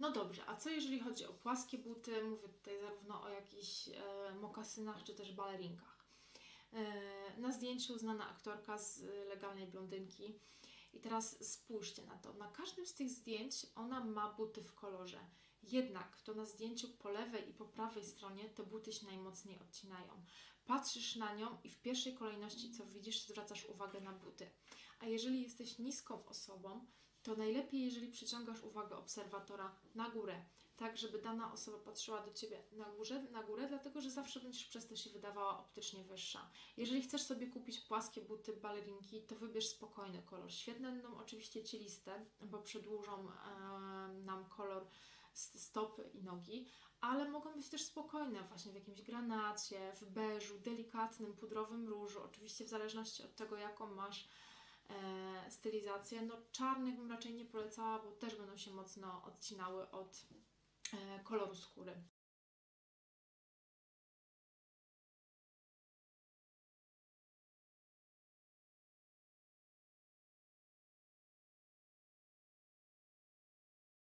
No dobrze, a co jeżeli chodzi o płaskie buty? Mówię tutaj zarówno o jakichś e, mokasynach, czy też balerinkach. E, na zdjęciu znana aktorka z legalnej blondynki. I teraz spójrzcie na to. Na każdym z tych zdjęć ona ma buty w kolorze. Jednak to na zdjęciu po lewej i po prawej stronie te buty się najmocniej odcinają. Patrzysz na nią i w pierwszej kolejności, co widzisz, zwracasz uwagę na buty. A jeżeli jesteś niską osobą, to najlepiej, jeżeli przyciągasz uwagę obserwatora na górę, tak żeby dana osoba patrzyła do Ciebie na górze, na górę, dlatego że zawsze będziesz przez to się wydawała optycznie wyższa. Jeżeli chcesz sobie kupić płaskie buty balerinki, to wybierz spokojny kolor. Świetne będą oczywiście cieliste, bo przedłużą e, nam kolor s- stopy i nogi, ale mogą być też spokojne, właśnie w jakimś granacie, w beżu, delikatnym, pudrowym różu, oczywiście w zależności od tego, jaką masz e, No czarnych bym raczej nie polecała, bo też będą się mocno odcinały od e, koloru skóry.